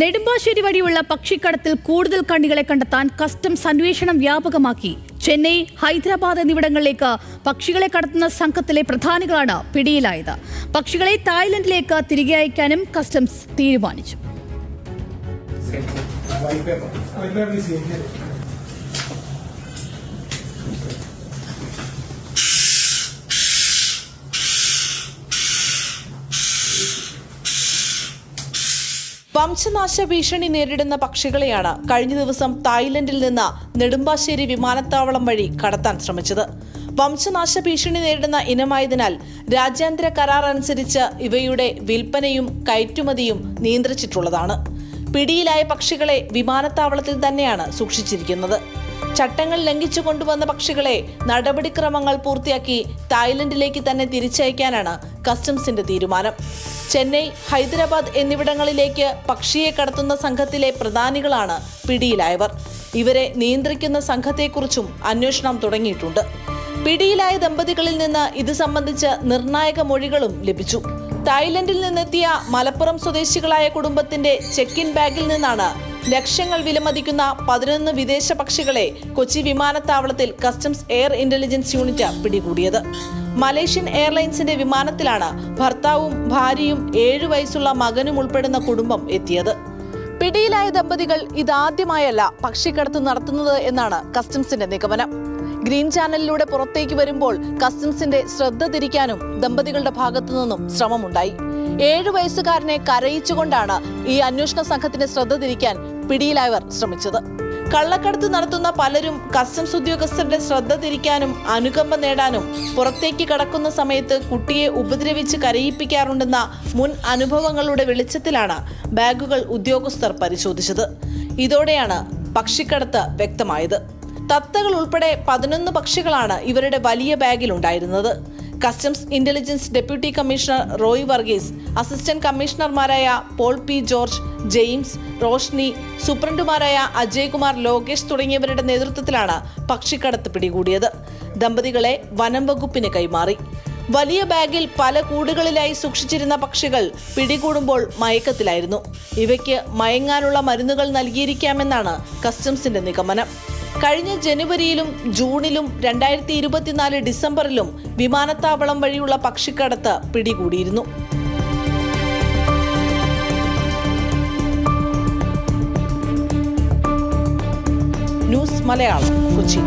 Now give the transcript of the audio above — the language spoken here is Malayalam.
നെടുമ്പാശ്ശേരി വഴിയുള്ള പക്ഷിക്കടത്തിൽ കൂടുതൽ കണ്ണികളെ കണ്ടെത്താൻ കസ്റ്റംസ് അന്വേഷണം വ്യാപകമാക്കി. ചെന്നൈ ഹൈദരാബാദ് എന്നിവിടങ്ങളിലേക്ക് പക്ഷികളെ കടത്തുന്ന സംഘത്തിലെ പ്രധാനികളാണ് പിടിയിലായത്. പക്ഷികളെ തായ്ലൻഡിലേക്ക് തിരികെ അയക്കാനും കസ്റ്റംസ് തീരുമാനിച്ചു. വംശനാശ ഭീഷണി നേരിടുന്ന പക്ഷികളെയാണ് കഴിഞ്ഞ ദിവസം തായ്ലൻഡിൽ നിന്ന് നെടുമ്പാശ്ശേരി വിമാനത്താവളം വഴി കടത്താൻ ശ്രമിച്ചത്. വംശനാശ ഭീഷണി നേരിടുന്ന ഇനമായതിനാൽ രാജ്യാന്തര കരാർ അനുസരിച്ച് ഇവയുടെ വിൽപ്പനയും കയറ്റുമതിയും നിയന്ത്രിച്ചിട്ടുള്ളതാണ്. പിടിയിലായ പക്ഷികളെ വിമാനത്താവളത്തിൽ തന്നെയാണ് സൂക്ഷിച്ചിരിക്കുന്നത്. ചട്ടങ്ങൾ ലംഘിച്ചു കൊണ്ടുവന്ന പക്ഷികളെ നടപടിക്രമങ്ങൾ പൂർത്തിയാക്കി തായ്ലൻഡിലേക്ക് തന്നെ തിരിച്ചയക്കാനാണ് കസ്റ്റംസിന്റെ തീരുമാനം. ചെന്നൈ ഹൈദരാബാദ് എന്നിവിടങ്ങളിലേക്ക് പക്ഷിയെ കടത്തുന്ന സംഘത്തിലെ പ്രധാനികളാണ് പിടിയിലായവർ. ഇവരെ നിയന്ത്രിക്കുന്ന സംഘത്തെക്കുറിച്ചും അന്വേഷണം തുടങ്ങിയിട്ടുണ്ട്. പിടിയിലായ ദമ്പതികളിൽ നിന്ന് ഇത് സംബന്ധിച്ച് നിർണായക മൊഴികളും ലഭിച്ചു. തായ്ലൻഡിൽ നിന്നെത്തിയ മലപ്പുറം സ്വദേശികളായ കുടുംബത്തിന്റെ ചെക്ക് ഇൻ ബാഗിൽ നിന്നാണ് ലക്ഷങ്ങൾ വിലമതിക്കുന്ന പതിനൊന്ന് വിദേശ പക്ഷികളെ കൊച്ചി വിമാനത്താവളത്തിൽ കസ്റ്റംസ് എയർ ഇന്റലിജൻസ് യൂണിറ്റ് പിടികൂടിയത്. മലേഷ്യൻ എയർലൈൻസിന്റെ വിമാനത്തിലാണ് ഭർത്താവും ഭാര്യയും ഏഴു വയസ്സുള്ള മകനും ഉൾപ്പെടുന്ന കുടുംബം എത്തിയത്. പിടിയിലായ ദമ്പതികൾ ഇതാദ്യമായല്ല പക്ഷിക്കടത്ത് നടത്തുന്നത് എന്നാണ് കസ്റ്റംസിന്റെ നിഗമനം. ഗ്രീൻ ചാനലിലൂടെ പുറത്തേക്ക് വരുമ്പോൾ കസ്റ്റംസിന്റെ ശ്രദ്ധ തിരിക്കാനും ദമ്പതികളുടെ ഭാഗത്തു നിന്നും ശ്രമമുണ്ടായി. ഏഴു വയസ്സുകാരനെ കരയിച്ചുകൊണ്ടാണ് ഈ അന്വേഷണ സംഘത്തിന്റെ ശ്രദ്ധ തിരിക്കാൻ പിടിയിലായവർ ശ്രമിച്ചത്. കള്ളക്കടത്ത് നടത്തുന്ന പലരും കസ്റ്റംസ് ഉദ്യോഗസ്ഥരുടെ ശ്രദ്ധ തിരിക്കാനും അനുകമ്പ നേടാനും പുറത്തേക്ക് കടക്കുന്ന സമയത്ത് കുട്ടിയെ ഉപദ്രവിച്ച് കരയിപ്പിക്കാറുണ്ടെന്ന മുൻ അനുഭവങ്ങളുടെ വെളിച്ചത്തിലാണ് ബാഗുകൾ ഉദ്യോഗസ്ഥർ പരിശോധിച്ചത്. ഇതോടെയാണ് പക്ഷിക്കടത്ത് വ്യക്തമായത്. തത്തകൾ ഉൾപ്പെടെ പതിനൊന്ന് പക്ഷികളാണ് ഇവരുടെ വലിയ ബാഗിൽ ഉണ്ടായിരുന്നത് customs intelligence deputy commissioner Roy Varghese assistant കമ്മീഷണർമാരായ Paul P George James Roshni സൂപ്രണ്ടുമാരായ Ajay Kumar Lokesh തുടങ്ങിയവരുടെ നേതൃത്വത്തിലാണ് പക്ഷിക്കടത്ത് പിടികൂടിയത്. ദമ്പതികളെ വനം വകുപ്പിന് കൈമാറി. വലിയ ബാഗിൽ പല കൂടുകളിലായി സൂക്ഷിച്ചിരുന്ന പക്ഷികൾ പിടികൂടുമ്പോൾ മയക്കത്തിലായിരുന്നു. ഇവയ്ക്ക് മയങ്ങാനുള്ള മരുന്നുകൾ നൽകിയിരിക്കാമെന്നാണ് കസ്റ്റംസിന്റെ നിഗമനം. കഴിഞ്ഞ ജനുവരിയിലും ജൂണിലും രണ്ടായിരത്തി ഇരുപത്തിനാല് ഡിസംബറിലും വിമാനത്താവളം വഴിയുള്ള പക്ഷിക്കടത്ത് പിടികൂടിയിരുന്നു. ന്യൂസ് മലയാളം കൊച്ചി.